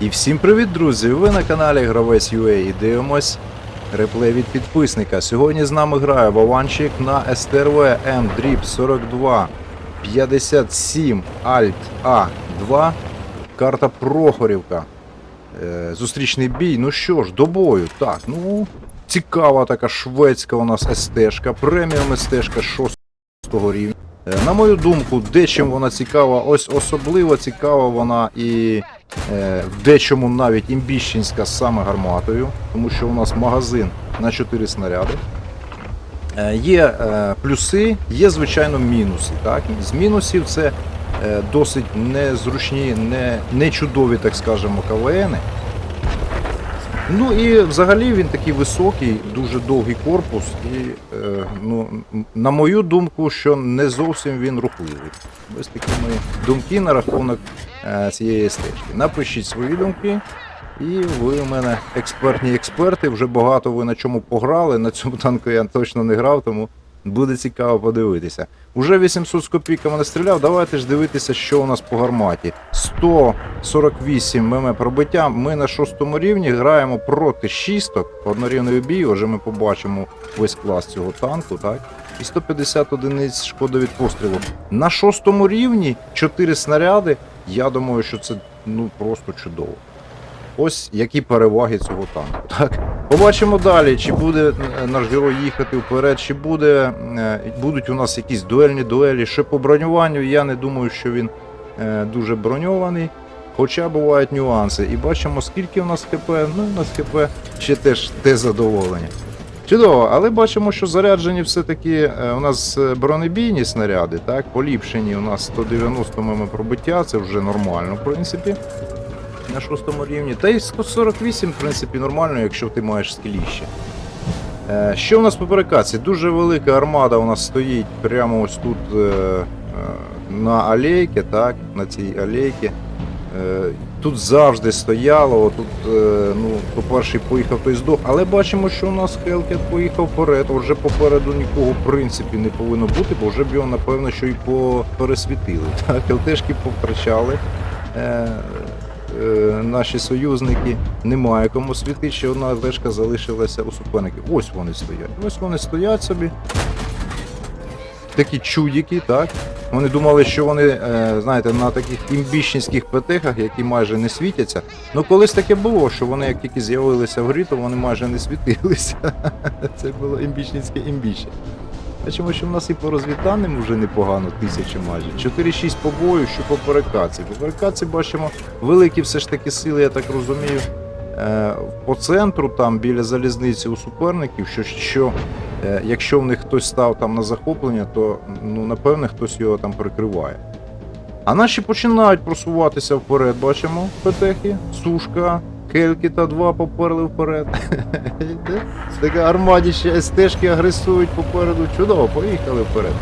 І всім привіт, друзі! Ви на каналі Гравець UA і дивимось реплей від підписника. Сьогодні з нами грає Вованчик на СТРВ М Дріб 42 57 Alt A2. Карта Прохорівка. Е, зустрічний бій. Ну що ж, до бою. Так, ну цікава така шведська у нас СТшка, преміум СТшка 6 рівня. Е, На мою думку, дечим вона цікава, ось особливо цікава вона і е, в дечому навіть імбіщенська саме гарматою, тому що у нас магазин на 4 снаряди. Е, Є е, плюси, є, звичайно, мінуси. Так? З мінусів це е, досить незручні, не, не чудові, так скажемо, КВНи. Ну і взагалі він такий високий, дуже довгий корпус, і е, ну, на мою думку, що не зовсім він рухливий. Ось такі мої думки на рахунок е, цієї стежки. Напишіть свої думки. І ви у мене експертні експерти. Вже багато ви на чому пограли. На цьому танку я точно не грав, тому буде цікаво подивитися. Уже 800 з копійками не стріляв. Давайте ж дивитися, що у нас по гарматі. 148 мм пробиття. Ми на шостому рівні граємо проти шісток. Однорівний бій. Вже ми побачимо весь клас цього танку. Так? І 150 одиниць шкода від пострілу. На шостому рівні 4 снаряди. Я думаю, що це ну просто чудово. Ось які переваги цього танку. Так, побачимо далі, чи буде е, наш герой їхати вперед, чи буде, е, будуть у нас якісь дуельні дуелі. Ще по бронюванню я не думаю, що він е, дуже броньований. Хоча бувають нюанси. І бачимо, скільки у нас ХП. Ну, у нас ХП ще теж те задоволення. Чудово, але бачимо, що заряджені все-таки у нас бронебійні снаряди, так, поліпшені у нас 190 мм пробиття, це вже нормально, в принципі на шостому рівні. Та й 148, в принципі, нормально, якщо ти маєш скіліще. Е, Що у нас по перекаці? Дуже велика армада у нас стоїть прямо ось тут е, е, на алейці, так, на цій алейці. Тут завжди стояло, тут, ну, по-перше, поїхав той здох, але бачимо, що у нас Хелкет поїхав вперед, вже попереду нікого в принципі не повинно бути, бо вже б його, напевно, що і пересвітили. Так, ЛТшки повтрачали. Е, наші союзники немає кому світити, ще одна лежка залишилася у суперників. Ось вони стоять. Ось вони стоять собі. Такі чудики, так? Вони думали, що вони, е, знаєте, на таких імбіщенських ПТХах, які майже не світяться. Ну колись таке було, що вони як тільки з'явилися в грі, то вони майже не світилися. Це було імбіщенське імбіще. Бачимо, що в нас і по розвітанням вже непогано, тисяча майже. 4-6 по бою, що по перекаці. По перекаці бачимо великі все ж таки сили, я так розумію. Е, по центру, там біля залізниці у суперників, що, що е, якщо в них хтось став там на захоплення, то ну, напевне хтось його там прикриває. А наші починають просуватися вперед, бачимо, петехи, сушка, кельки та два поперли вперед. Це така армадіще, стежки агресують попереду. Чудово, поїхали вперед.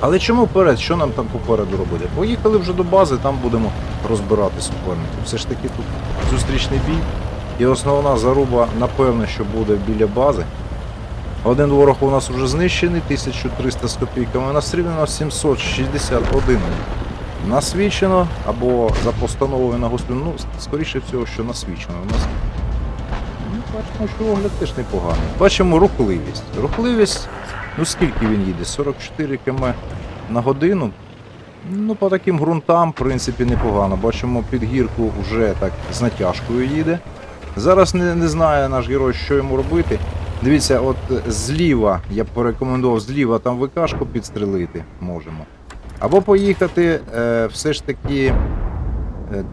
Але чому вперед? Що нам там попереду робити? Поїхали вже до бази, там будемо розбирати суперників. Все ж таки тут зустрічний бій. І основна заруба, напевно, що буде біля бази. Один ворог у нас вже знищений, 1300 з копійками, настріляно 761. Насвічено або за постановою на гостю, ну, скоріше всього, що насвічено. У нас ну, бачимо, що огляд теж непоганий. Бачимо рухливість. Рухливість, ну скільки він їде? 44 км на годину. Ну, по таким ґрунтам, в принципі, непогано. Бачимо, під гірку вже так з натяжкою їде. Зараз не, не знає наш герой, що йому робити. Дивіться, от зліва, я б порекомендував, зліва там ВКшку підстрелити можемо. Або поїхати е, все ж таки е,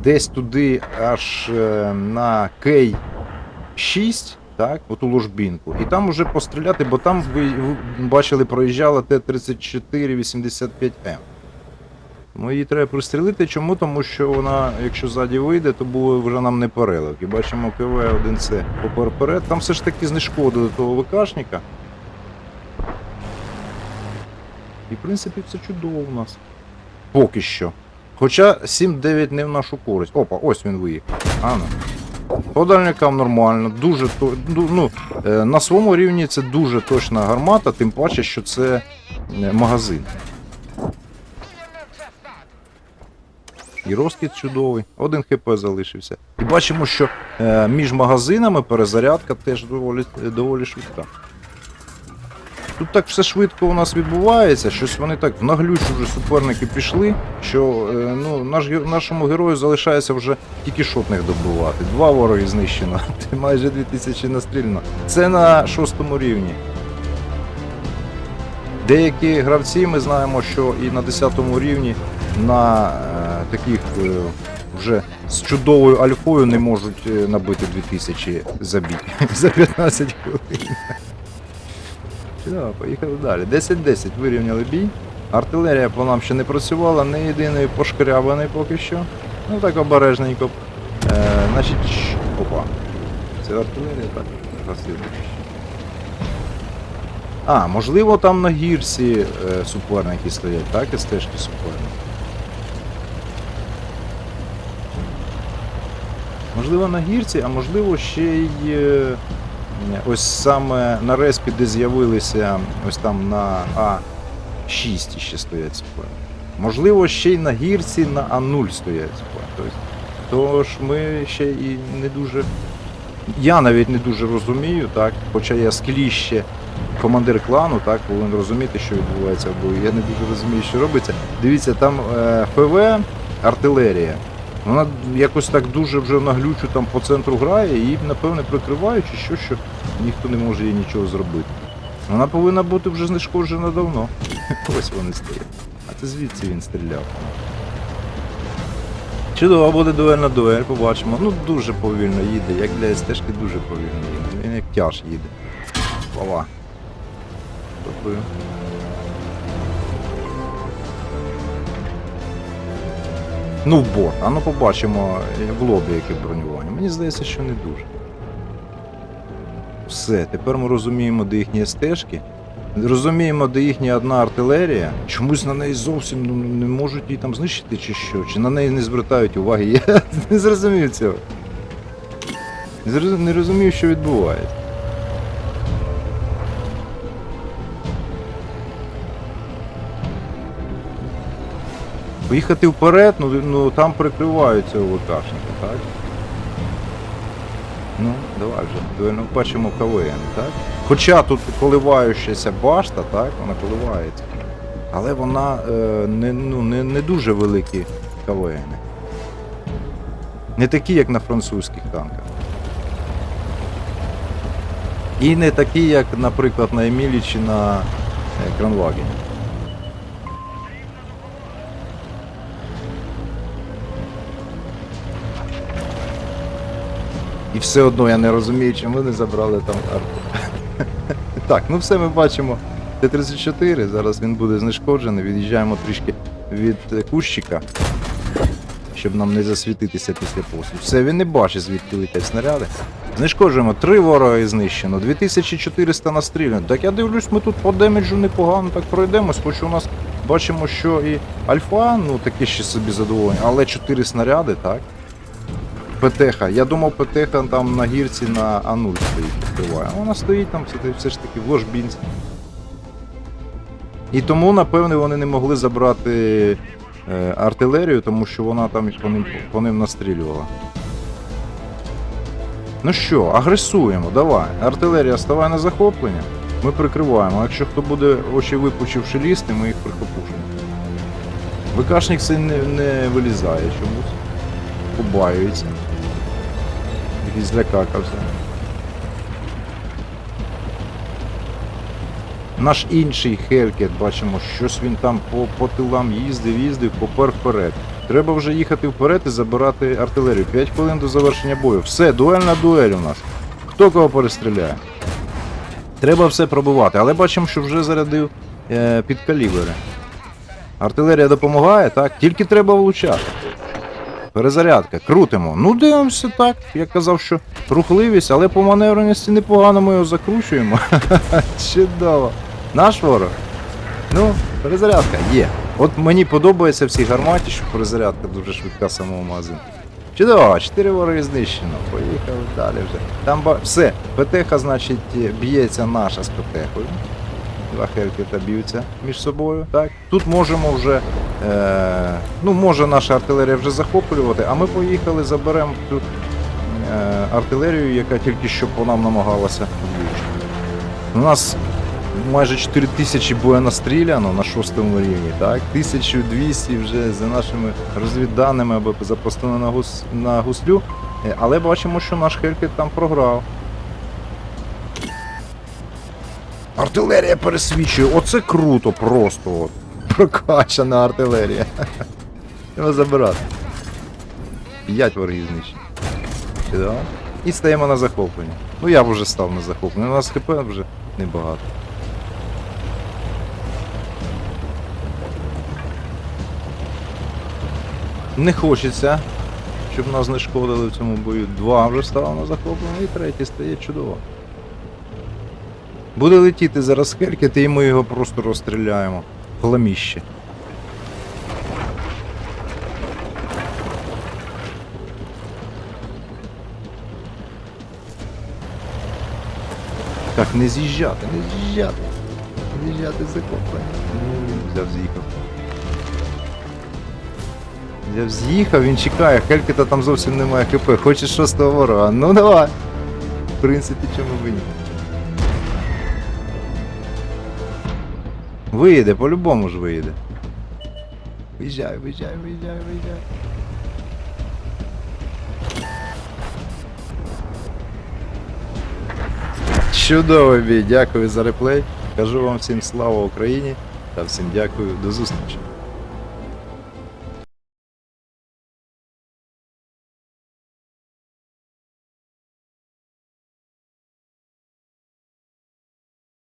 десь туди, аж е, на Кей 6, так, оту ложбінку, і там уже постріляти, бо там ви, ви бачили, проїжджала Т-3485М. Тому її треба пристрілити. Чому? Тому що вона, якщо ззаді вийде, то буде вже нам не перелив. І бачимо КВ-1С попер вперед. Там все ж таки знешкодили того ВКшника. І в принципі все чудово у нас. Поки що. Хоча 7-9 не в нашу користь. Опа, ось він виїхав. А ну. По дальникам нормально, дуже ну, ну, е, на своєму рівні це дуже точна гармата, тим паче, що це е, магазин. І розкид чудовий, один хп залишився. І бачимо, що е, між магазинами перезарядка теж доволі, доволі швидка. Тут так все швидко у нас відбувається, щось вони так в наглючу вже суперники пішли, що е, ну, наш, нашому герою залишається вже тільки шотних добивати. Два вороги знищено, майже 2000 настріляно. Це на шостому рівні. Деякі гравці ми знаємо, що і на 10 рівні на е, таких е, вже з чудовою альфою не можуть е, набити 2000 забій за 15 хвилин. Чудово, поїхали далі. 10-10 вирівняли бій. Артилерія по нам ще не працювала, не єдиний пошкрябаний поки що. Ну так обережненько. Е, значить, опа. Це артилерія, так? Красиво. А, можливо, там на гірці е, суперники стоять, так? І стежки суперники. Можливо, на гірці, а можливо ще й е, ось саме на респі, де з'явилися ось там на А6 ще стоять суперники. Можливо, ще й на гірці на А0 стоять. Тобто, Тож ми ще і не дуже. Я навіть не дуже розумію, так, хоча я скліще командир клану, так, повинен розуміти, що відбувається в бою. Я не дуже розумію, що робиться. Дивіться, там е, ФВ, артилерія. Вона якось так дуже вже наглючу там по центру грає і, напевне, прикриваючи що, що ніхто не може їй нічого зробити. Вона повинна бути вже знешкоджена давно. Ось вони стоять. А це звідси він стріляв. Чудово, буде дуельна дуель, побачимо. Ну дуже повільно їде, як для стежки дуже повільно їде. Він як тяж їде. Слова. Тобто. Ну, в борт. А ну побачимо е, в лобі яке бронювання. Мені здається, що не дуже. Все, тепер ми розуміємо, де їхні стежки. Розуміємо, де їхня одна артилерія. Чомусь на неї зовсім ну, не можуть її там знищити чи що, чи на неї не звертають уваги. Я не зрозумів цього. Не розумію, що відбувається. Поїхати вперед, ну, ну там прикривають цього так? Ну, давай вже. Дуельно бачимо КВН, так? Хоча тут коливаючася башта, так, вона коливається. Але вона е, не, ну, не, не дуже великі КВН. Не такі, як на французьких танках. І не такі, як, наприклад, на Емілі чи на е, Кранвагені. І все одно я не розумію, чому не забрали там карту. так, ну все ми бачимо. Т-34, зараз він буде знешкоджений, від'їжджаємо трішки від е, кущика, щоб нам не засвітитися після пострілу. Все, він не бачить, звідки летять снаряди. Знешкоджуємо, три вороги знищено, 2400 настріляно. Так я дивлюсь, ми тут по демеджу непогано так пройдемось, хоч у нас бачимо, що і альфа, ну таке ще собі задоволення, але 4 снаряди, так? ПТХ. Я думав, ПТХ там на гірці на А0 стоїть, відкриває. А вона стоїть там все, все ж таки в ложбінці. І тому, напевне, вони не могли забрати е, артилерію, тому що вона там по ним, по ним настрілювала. Ну що, агресуємо, давай. Артилерія ставай на захоплення, ми прикриваємо. А якщо хто буде очі випучивши лізти, ми їх прихопушимо. ВКшник це не, не вилізає чомусь. Побаюється. Якийсь злякакався. Наш інший Хелкет, бачимо, щось він там по, по тилам їздив, їздив, попер вперед. Треба вже їхати вперед і забирати артилерію. 5 хвилин до завершення бою. Все, дуельна дуель у нас. Хто кого перестріляє? Треба все пробивати, але бачимо, що вже зарядив е, під калібри. Артилерія допомагає, так? Тільки треба влучати. Перезарядка, крутимо. Ну, дивимося так. Я казав, що рухливість, але по маневреності непогано ми його закручуємо. Чудово. Наш ворог. Ну, перезарядка є. От мені подобається в цій гарматі, що перезарядка дуже швидка самого магазину. Чудово, 4 вороги знищено. Поїхали далі вже. Там ба... все, ПТХ, значить, б'ється наша з ПТХою. Два хелькета б'ються між собою. Так. Тут можемо вже Е, ну, може наша артилерія вже захоплювати, а ми поїхали, заберемо цю е, артилерію, яка тільки що по нам намагалася. У нас майже 4 тисячі боєнастріляно на шостому рівні, так? 1200 вже за нашими розвідданими або запустили на, гус, на гуслю. Е, Але бачимо, що наш Хелькет там програв. Артилерія пересвічує. Оце круто просто. От. Прокачана артилерія. Треба забирати. П'ять ворогів знищені. Чудово. І стаємо на захоплення. Ну я б вже став на захоплення. У нас хп вже небагато. Не хочеться, щоб нас не шкодили в цьому бою. Два вже стало на захоплення, і третій стає чудово. Буде летіти зараз Хелькет, і ми його просто розстріляємо. Хламіще. Так, не з'їжджати, не з'їжджати. Не з'їжджати з захоплення. Ну, Взяв з'їхав. Взяв з'їхав, він чекає, Хелькета там зовсім немає ХП. Хочеш шостого ворога. Ну давай. В принципі, чому би ні. Виїде, по-любому ж виїде. Виїжджай, виїжджай, виїжджай, виїжджай. Чудовий бій, дякую за реплей. Кажу вам всім слава Україні та всім дякую, до зустрічі.